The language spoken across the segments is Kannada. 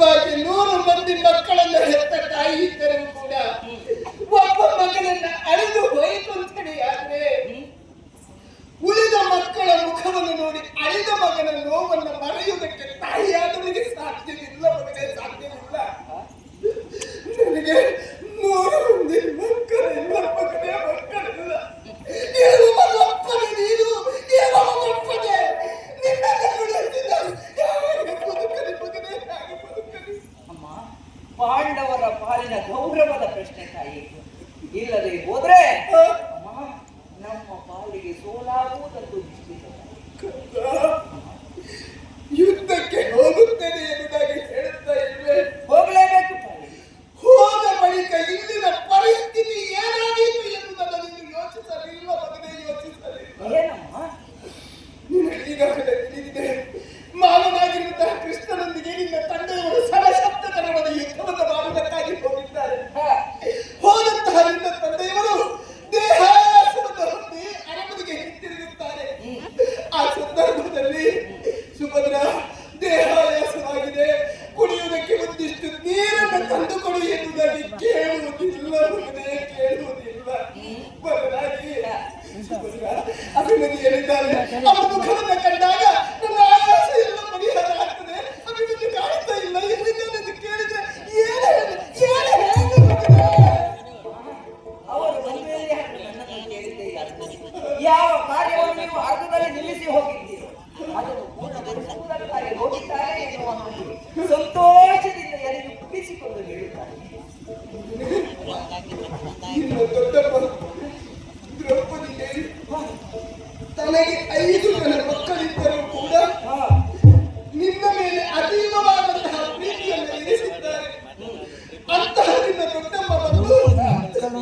ಬಾಕಿ ನೂರು ಮಂದಿ ಮಕ್ಕಳನ್ನ ಹೆತ್ತ ತಾಯಿ ಇದ್ದರೂ ಕೂಡ ಒಬ್ಬ ಮಗನನ್ನ ಅಳೆದು ಹೋಯಿತು ಅಂತೇಳಿ ಆದ್ರೆ ಉಳಿದ ಮಕ್ಕಳ ಮುಖವನ್ನು ನೋಡಿ ಅಳಿದ ಮಗನ ನೋವನ್ನು ಮರೆಯುವುದಕ್ಕೆ ತಾಯಿಯಾದವನಿಗೆ ಸಾಧ್ಯವಿಲ್ಲ ಸಾಧ್ಯವಿಲ್ಲ ನನಗೆ God today.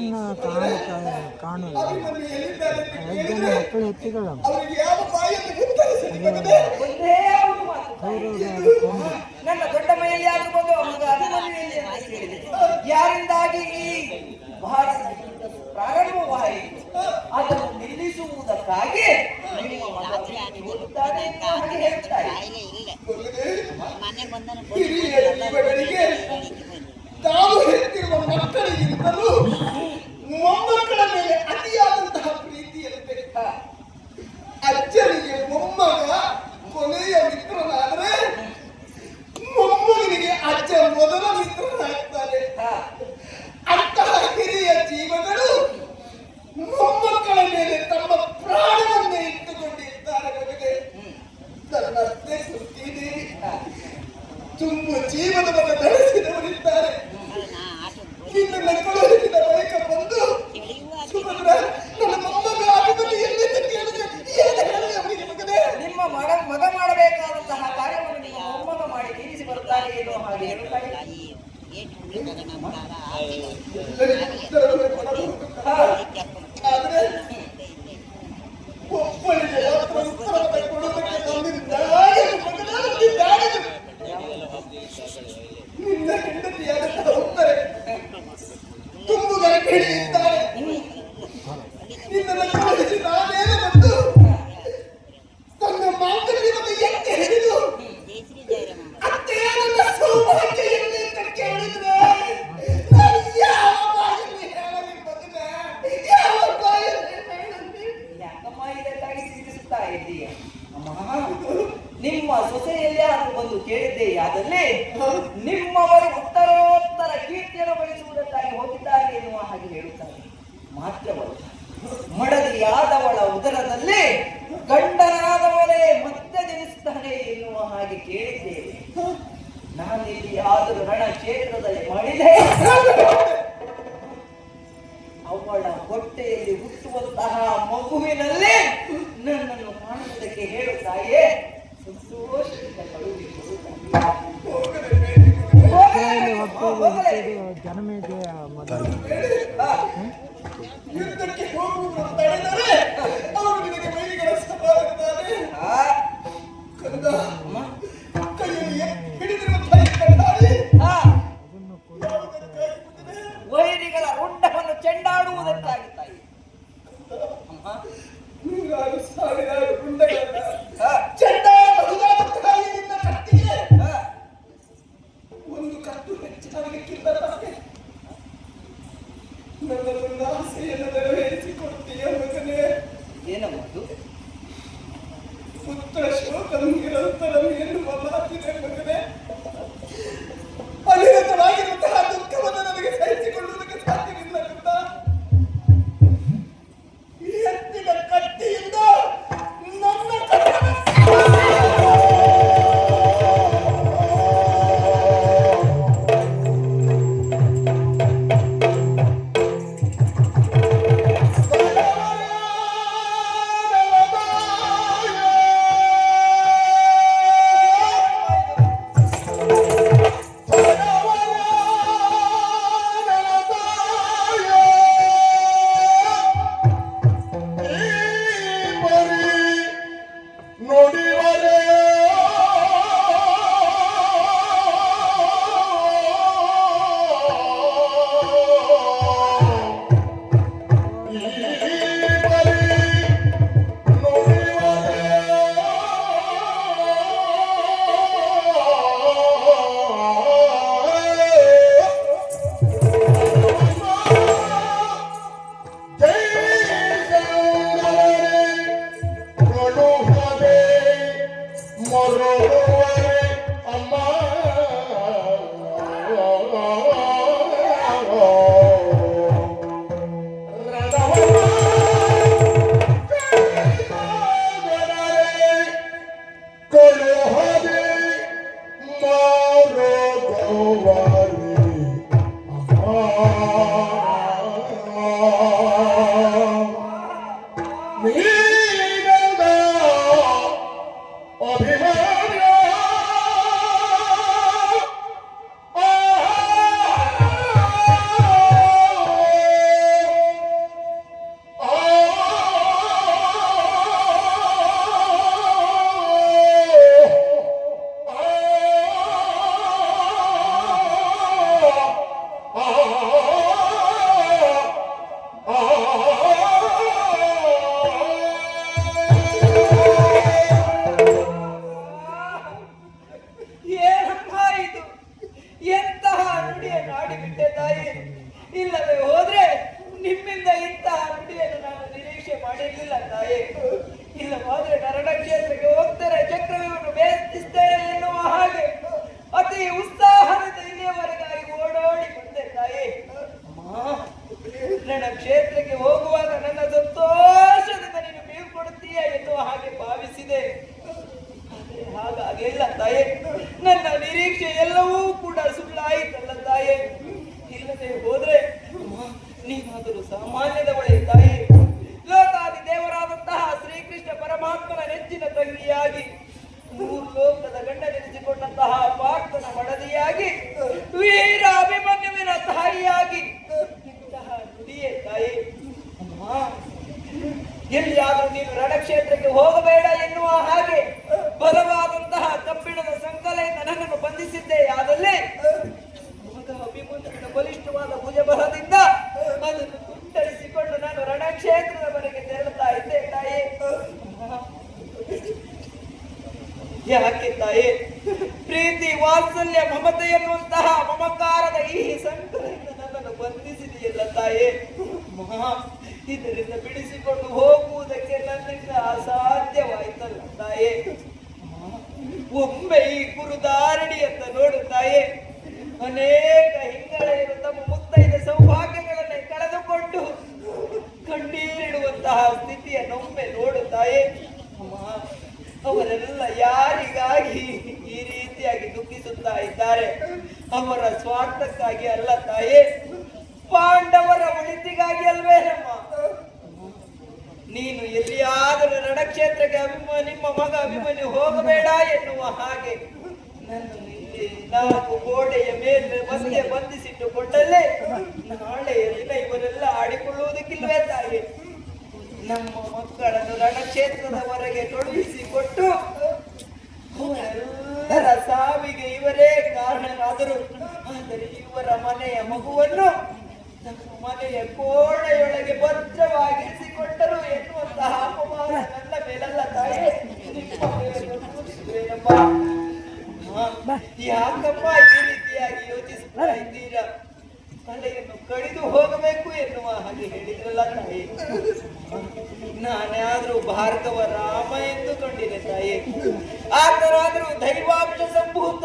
ಮಕ್ಕಳನ್ನು ಕಾಣ ಕಾಣುವ ವೈದ್ಯನ ಮಕ್ಕಳು ಎತ್ತಿಗಳು ನನ್ನ ದೊಡ್ಡ ಮನೆಯಲ್ಲಿ ಆಗಬಹುದು ಯಾರಿಂದಾಗಿ ಈ ಭಾರತ ಪ್ರಾರಂಭವಾಯಿ ಅದನ್ನು ನಿಲ್ಲಿಸುವುದಕ್ಕಾಗಿ ನಿಮ್ಮ ಮನೆ ಹೇಳ್ತಾರೆ. ತುಂಬು ಜೀವನವನ್ನು ನಡೆಸಿದವರಿದ್ದಾರೆ. ಇನ್ನು ನಕ್ಕಳು ಪ್ರಶ್ನೆಯಲ್ಲಿ ಹಾಗೂ ಒಂದು ಕೇಳಿದ್ದೆ ಆದಲ್ಲಿ, ನಿಮ್ಮವರು ಉತ್ತರೋತ್ತರ ಕೀರ್ತಿಯನ್ನು ಬಯಸುವುದಕ್ಕಾಗಿ ಹೋಗಿದ್ದಾರೆ ಎನ್ನುವ ಹಾಗೆ ಹೇಳುತ್ತಾರೆ. ಮಾತ್ರವಲ್ಲ, ಮಡದಿಯಾದವಳ ಉದರದಲ್ಲಿ ಗಂಡನಾದವರೇ ಮತ್ತೆ ಜನಿಸುತ್ತಾನೆ ಎನ್ನುವ ಹಾಗೆ ಕೇಳಿದ್ದೇವೆ ನಾನು ಇಲ್ಲಿ ಆದರೂ ರಣ ಕ್ಷೇತ್ರದಲ್ಲಿ ಮಾಡಿದೆ ಅವಳ ಹೊಟ್ಟೆಯಲ್ಲಿ ಹುಟ್ಟುವಂತಹ ಮಗುವಿನಲ್ಲಿ ನನ್ನನ್ನು ಮಾಡುವುದಕ್ಕೆ ಹೇಳುತ್ತಾಯೇ ಬರಲಿಕ್ಕಿಲ್ಲದಷ್ಟೇ ನನ್ನ ಆಸೆಯನ್ನು ನೆರವೇರಿಸಿಕೊಡ್ತೀಯ ಮಗನೇ. ಏನಮ್ಮ ಅದು ಅಸಾಧ್ಯವಾಯ್ತಲ್ಲ ತಾಯೇ. ಒಮ್ಮೆ ಈ ಗುರುಧಾರಣಿ ಅಂತ ನೋಡು ತಾಯೇ. ಅನೇಕ ಹಿಂಗಳ ತಮ್ಮ ಮುತ್ತೈದ ಸೌಭಾಗ್ಯಗಳನ್ನ ಕಳೆದುಕೊಂಡು ಕಣ್ಣೀರಿಡುವಂತಹ ಸ್ಥಿತಿಯನ್ನೊಮ್ಮೆ ನೋಡು ತಾಯೇ. ಅಮ್ಮ, ಅವರೆಲ್ಲ ಯಾರಿಗಾಗಿ ಈ ರೀತಿಯಾಗಿ ದುಃಖಿಸುತ್ತಾ ಇದ್ದಾರೆ? ಅವರ ಸ್ವಾರ್ಥಕ್ಕಾಗಿ ಅಲ್ಲ ತಾಯೇ. ಪಾಂಡವರ ಒಳಿತಿಗಾಗಿ ಅಲ್ವೇ ನಮ್ಮ ನೀನು ಎಲ್ಲಿಯಾದರೂ ರಣಕ್ಷೇತ್ರಕ್ಕೆ ಅಭಿಮಾನಿ, ನಿಮ್ಮ ಮಗ ಅಭಿಮಾನಿ ಹೋಗಬೇಡ ಎನ್ನುವ ಹಾಗೆ ನಾವು ಗೋಡೆಯ ಮೇಲೆ ಬಸ್ಗೆ ಬಂಧಿಸಿಟ್ಟು ಕೊಟ್ಟಲ್ಲೇ ನಾಳೆ ಎಲ್ಲ ಇವರೆಲ್ಲ ಆಡಿಕೊಳ್ಳುವುದಕ್ಕಿಲ್ಲವೇ ತಾಯಿ ನಮ್ಮ ಮಕ್ಕಳನ್ನು ರಣಕ್ಷೇತ್ರದವರೆಗೆ ಹೊರಗೆ ಕಡಿದು ಹೋಗಬೇಕು ಎನ್ನುವ ಹಾಗೆ ಹೇಳಿದ್ರಲ್ಲ ತಾಯಿ. ನಾನಾದ್ರೂ ಭಾರತವ ರಾಮ ಎಂದು ಕಂಡಿದೆ ತಾಯಿ. ಆತರಾದ್ರೂ ದೈವಾಂಶ ಸಂಭೂತ.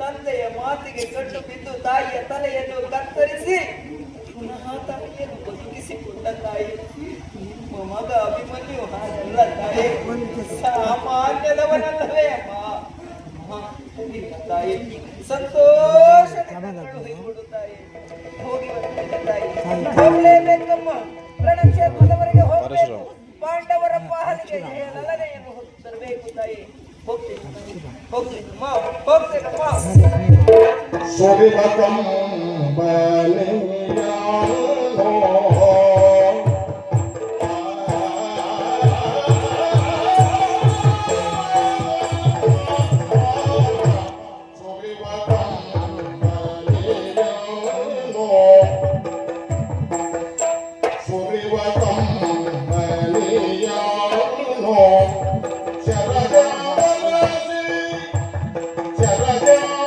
ತಂದೆಯ ಮಾತಿಗೆ ಕಟ್ಟು ಬಿದ್ದು ತಾಯಿಯ ತಲೆಯನ್ನು ಕತ್ತರಿಸಿ ಪುನಃ ತಾಯಿಯನ್ನು ಬದುಕಿಸಿಕೊಂಡ ತಾಯಿ. ನಿಮ್ಮ ಮಗ ಅಭಿಮನ್ಯು ಹಾಗಲ್ಲ ತಾಯಿ. ಸಾಮಾನ್ಯದವನಲ್ಲವೇ ಅಮ್ಮ. ತಾಯಿ. ಸಂತೋಷ ತಾಯಿ. ಹೋಗ್ಲೇಬೇಕಮ್ಮ ರಣಕ್ಷೇತ್ರದವರೆಗೆ ಹೋಗಬೇಕು. ಪಾಂಡವರ ಪಾಲಿಗೆ ನಲ್ಲನೆಯನ್ನು ಹೊತ್ತು ತರಬೇಕು ತಾಯಿ. ಹೋಗ್ತೀನಿ ತಾಯಿ. আছে